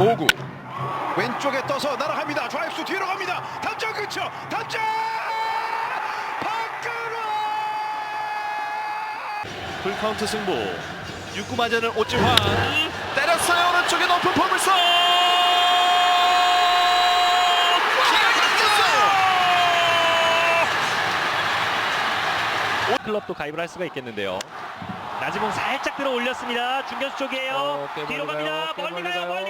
오구 왼쪽에 떠서 날아갑니다. 좌익수 뒤로 갑니다. 담장 근처 담장 밖으로 풀카운트 승부 6구 맞아는 오지환 때렸어요 오른쪽에 높은 포물선 클럽도 가입을 할 수가 있겠는데요. 나지봉 살짝 들어 올렸습니다. 중견수 쪽이에요. 어, 꽤 뒤로 갑니다. 멀리. 가요. 멀리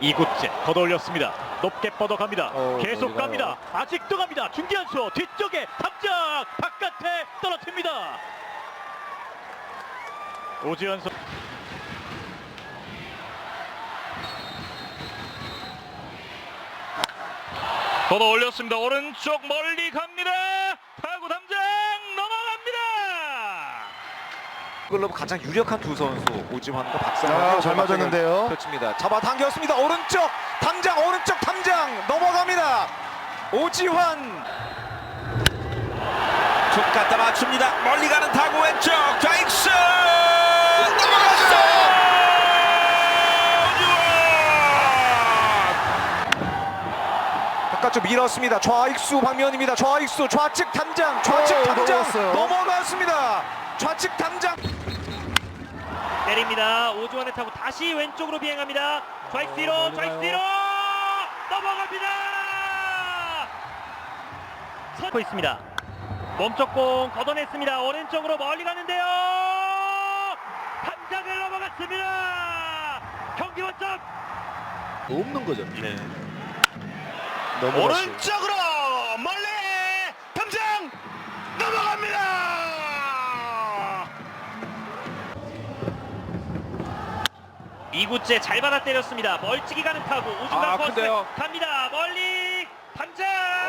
이곳째 걷어 올렸습니다. 높게 뻗어갑니다. 어, 계속 멀리 갑니다. 아직도 갑니다. 중견수 뒤쪽에 탐장 바깥에 떨어집니다. 오지현 선 걷어 올렸습니다. 오른쪽 멀리 갑니다. 글러브 가장 유력한 두 선수 오지환과 박상현 아, 잘 맞았는데요. 펼칩니다. 잡아 당겼습니다. 오른쪽 당장 오른쪽 당장 넘어갑니다. 오지환 툭 갖다 맞춥니다. 멀리 가는 타구 왼쪽 좌익수 넘어갔어요. 바깥쪽 밀었습니다. 좌익수 방면입니다. 좌익수 좌측 담장 좌측 때립니다. 오주환의 타고 다시 왼쪽으로 비행합니다. 좌익 뒤로, 멀리 좌익. 뒤로 넘어갑니다. 서고 있습니다. 몸쪽 공 걷어냈습니다. 오른쪽으로 멀리 가는데요. 한장을 넘어갔습니다. 경기 원점. 없는 거죠. 네. 넘어갔어요. 오른쪽으로 2구째 잘 받아 때렸습니다. 멀찍이 가는 타구 우중간 아, 포스 근데요. 갑니다. 멀리 반장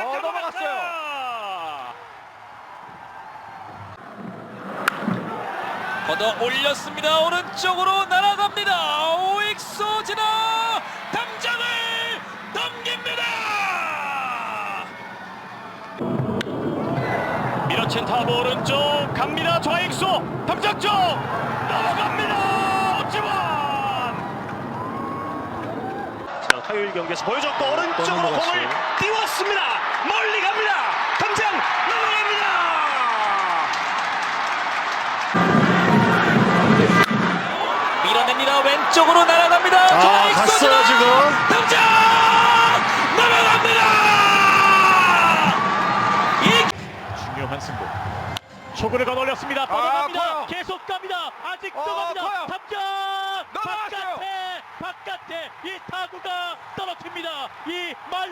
어, 들어갔어요. 걷어 올렸습니다. 오른쪽으로 날아갑니다. 오익수 지나 담장을 넘깁니다. 밀어친 타구 오른쪽 갑니다. 좌익수 담장 쪽 화요일 경기에서 보여줬고 오른쪽으로. 공을 띄웠습니다. 멀리 갑니다. 담장 넘어갑니다. 밀어냅니다. 왼쪽으로 날아갑니다. 아, 갔어요, 지금. 담장 넘어갑니다. 이 중요한 승부. 초구를 거놀렸습니다. 아, 뻗어갑니다. 커요. 계속 갑니다. 아직도 어, 갑니다. 커요. 담장 넘어갔어요. 바깥에 바깥에 이 타구가 떨어집니다. 이 말.